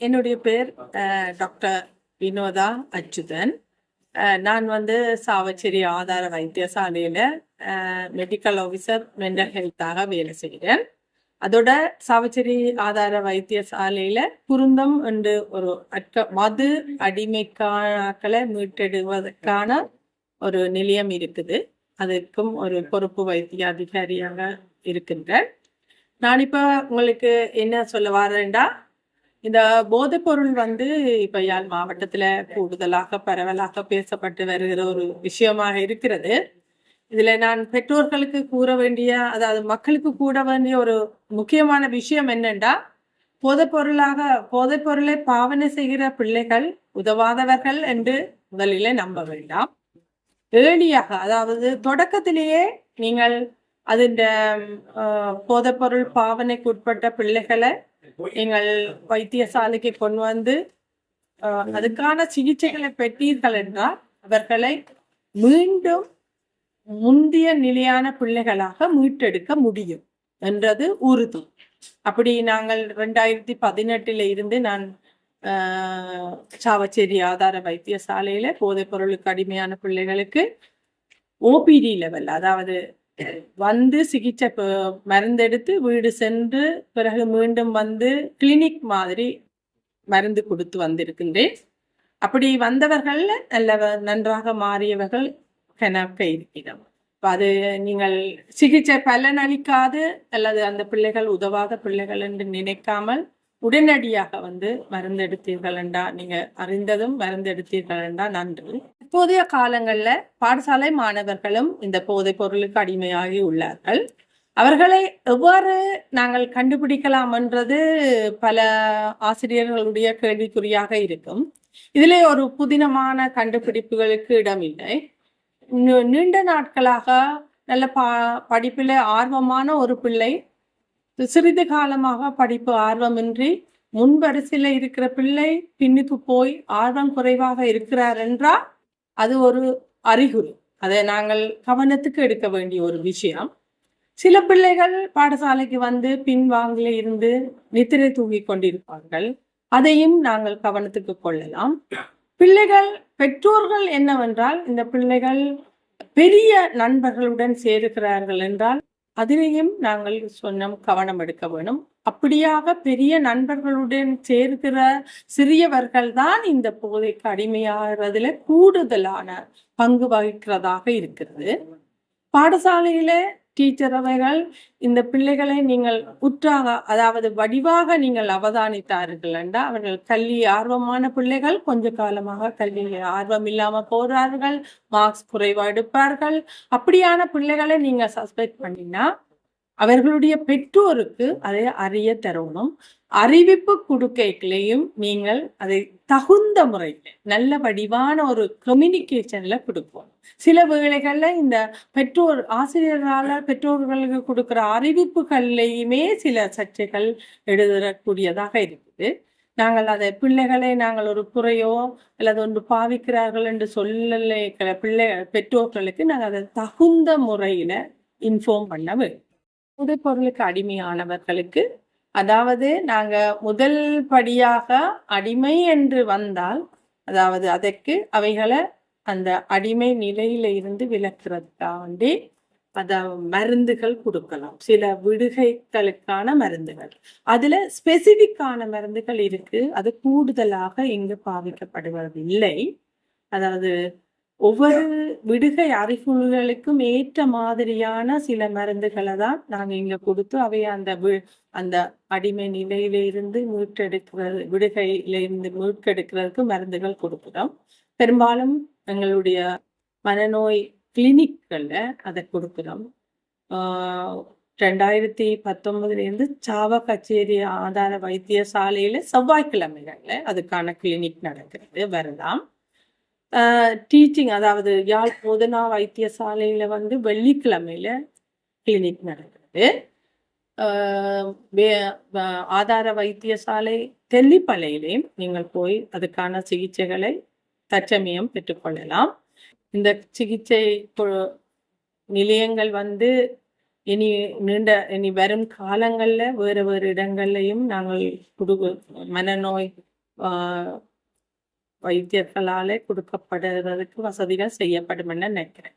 என்னுடைய பேர் டாக்டர் வினோதா அச்சுதன். நான் வந்து சாவச்சேரி ஆதார வைத்தியசாலையில் மெடிக்கல் ஆஃபீஸர் மென்டல் ஹெல்த்தாக வேலை செய்கிறேன் அதோட சாவச்சேரி ஆதார வைத்தியசாலையில் குருந்தம் என்று ஒரு அட்க மது அடிமைக்காக்களை மீட்டெடுவதற்கான ஒரு நிலையம் இருக்குது. அதற்கும் ஒரு பொறுப்பு வைத்திய அதிகாரியாக இருக்கின்றேன். நான் இப்போ உங்களுக்கு என்ன சொல்ல வரேன்டா? இந்த போதைப்பொருள் வந்து இப்போ யாழ் மாவட்டத்தில் கூடுதலாக பரவலாக பேசப்பட்டு வருகிற ஒரு விஷயமாக இருக்கிறது. இதில் நான் பெற்றோர்களுக்கு கூற வேண்டிய அதாவது மக்களுக்கு கூட வேண்டிய ஒரு முக்கியமான விஷயம் என்னென்றா போதைப்பொருளாக போதைப்பொருளை பாவனை செய்கிற பிள்ளைகள் உதவாதவர்கள் என்று முதலிலே நம்ப வேண்டாம். ஏழியாக அதாவது தொடக்கத்திலேயே நீங்கள் அதிൻ്റെ போதைப்பொருள் பாவனைக்கு உட்பட்ட பிள்ளைகளை எங்கள் வைத்தியசாலைக்கு கொண்டு வந்து அதுக்கான சிகிச்சைகளை பெற்றீர்கள் என்றால் அவர்களை மீண்டும் முந்திய நிலையான பிள்ளைகளாக மீட்டெடுக்க முடியும் என்றது உறுதி. அப்படி நாங்கள் ரெண்டாயிரத்தி பதினெட்டுல இருந்து நான் ஆஹ், சாவச்சேரி ஆதார வைத்தியசாலையில போதைப் பொருளுக்கு அடிமையான பிள்ளைகளுக்கு ஓபிடி லெவல் அதாவது வந்து சிகிச்சை மருந்தெடுத்து வீடு சென்று பிறகு மீண்டும் வந்து கிளினிக் மாதிரி மருந்து கொடுத்து வந்திருக்கின்றேன். அப்படி வந்தவர்கள் நல்ல நன்றாக மாறியவர்கள் கணக்க இருக்கிறோம். அது நீங்கள் சிகிச்சை பலனளிக்காது அல்லது அந்த பிள்ளைகள் உதவாத பிள்ளைகள் என்று நினைக்காமல் உடனடியாக வந்து மருந்தெடுத்தீர்கள் என்றா நீங்க அறிந்ததும் மருந்தெடுத்தீர்கள் என்றா நன்று. இப்போதைய காலங்களில் பாடசாலை மாணவர்களும் இந்த போதைப் பொருளுக்கு அடிமையாகி உள்ளார்கள். அவர்களை எவ்வாறு நாங்கள் கண்டுபிடிக்கலாம் என்றது பல ஆசிரியர்களுடைய கேள்விக்குறியாக இருக்கும். இதிலே ஒரு புதினமான கண்டுபிடிப்புகளுக்கு இடமில்லை. நீண்ட நாட்களாக நல்ல பா படிப்பில் ஆர்வமான ஒரு பிள்ளை சிறிது காலமாக படிப்பு ஆர்வமின்றி முன்வரிசையில் இருக்கிற பிள்ளை பின்னுக்கு போய் ஆர்வம் குறைவாக இருக்கிறார் என்றால் அது ஒரு அறிகுறி. அதை நாங்கள் கவனத்துக்கு எடுக்க வேண்டிய ஒரு விஷயம். சில பிள்ளைகள் பாடசாலைக்கு வந்து பின்வாங்கில இருந்து நித்திரை தூங்கி கொண்டிருப்பார்கள். அதையும் நாங்கள் கவனத்துக்கு கொள்ளலாம். பிள்ளைகள் பெற்றோர்கள் என்னவென்றால் இந்த பிள்ளைகள் பெரிய நண்பர்களுடன் சேருகிறார்கள் என்றால் அதிலையும் நாங்கள் சொன்னோம் கவனம் எடுக்க வேணும். அப்படியாக பெரிய நண்பர்களுடன் சேர்க்கிற சிறியவர்கள் தான் இந்த போதைக்கு அடிமையாகிறதுல கூடுதலான பங்கு வகிக்கிறதாக இருக்கிறது. பாடசாலையில டீச்சரவைகள் இந்த பிள்ளைகளை நீங்கள் உற்றாக அதாவது வடிவாக நீங்கள் அவதானித்தார்கள் என்றால் அவர்கள் கல்வி ஆர்வமான பிள்ளைகள் கொஞ்ச காலமாக கல்வியில் ஆர்வம் இல்லாம போறார்கள் மார்க்ஸ் குறைவா எடுப்பார்கள். அப்படியான பிள்ளைகளை நீங்க சஸ்பெக்ட் பண்ணினா அவர்களுடைய பெற்றோருக்கு அதை அறிய தரணும். அறிவிப்பு கொடுக்கைகளையும் நீங்கள் அதை தகுந்த முறையில் நல்ல வடிவான ஒரு கம்யூனிகேஷன்ல கொடுப்போம். சில வேளைகள்ல இந்த பெற்றோர் ஆசிரியரால பெற்றோர்களுக்கு கொடுக்கிற அறிவிப்புகள்லையுமே சில சர்ச்சைகள் எழுதக்கூடியதாக இருக்குது. நாங்கள் அதை பிள்ளைகளை நாங்கள் ஒரு குறையோ அல்லது ஒன்று பாவிக்கிறார்கள் என்று சொல்லலை பிள்ளை பெற்றோர்களுக்கு நாங்கள் அதை தகுந்த முறையில இன்ஃபார்ம் பண்ண வேண்டும். போதைப் பொருளுக்கு அடிமையானவர்களுக்கு அதாவது நாங்க முதல் படியாக அடிமை என்று வந்தால் அதாவது அதற்கு அவைகளை அந்த அடிமை நிலையில இருந்து விலக்குறதுக்காக வேண்டி அத மருந்துகள் கொடுக்கலாம். சில விடுகைகளுக்கான மருந்துகள். அதுல ஸ்பெசிபிக்கான மருந்துகள் இருக்கு. அது கூடுதலாக இங்கு பாவிக்கப்படுவதில்லை. அதாவது ஒவ்வொரு விடுகை அறிகுறிகளுக்கும் ஏற்ற மாதிரியான சில மருந்துகளை தான் நாங்கள் இங்க கொடுத்து அவை அந்த வி- அந்த அடிமை நிலையில இருந்து மீட்டெடுக்கிறது விடுகையில இருந்து மீட்டெடுக்கிறதுக்கு மருந்துகள் கொடுக்குறோம். பெரும்பாலும் எங்களுடைய மனநோய் கிளினிக்கல்ல அதை கொடுக்குறோம். ஆஹ் ரெண்டாயிரத்தி பத்தொன்பதுல இருந்து சாவ கச்சேரி ஆதார வைத்தியசாலையில செவ்வாய்க்கிழமைகள்ல அதுக்கான கிளினிக் நடக்கிறது வரலாம். டீச்சிங் அதாவது யாழ் போதனா வைத்தியசாலையில் வந்து வெள்ளிக்கிழமையில் கிளினிக் நடக்கிறது வே- ஆதார வைத்தியசாலை தெல்லிப்பலையிலையும் நீங்கள் போய் அதுக்கான சிகிச்சைகளை தற்சமயம் பெற்றுக்கொள்ளலாம். இந்த சிகிச்சை நிலையங்கள் வந்து இனி நீண்ட இனி வரும் காலங்களில் வேறு வேறு இடங்கள்லையும் நாங்கள் குடு மனநோய் வைத்தியர்களாலே கொடுக்கப்படுறதுக்கு வசதிகள் செய்யப்படும் நினைக்கிறேன்.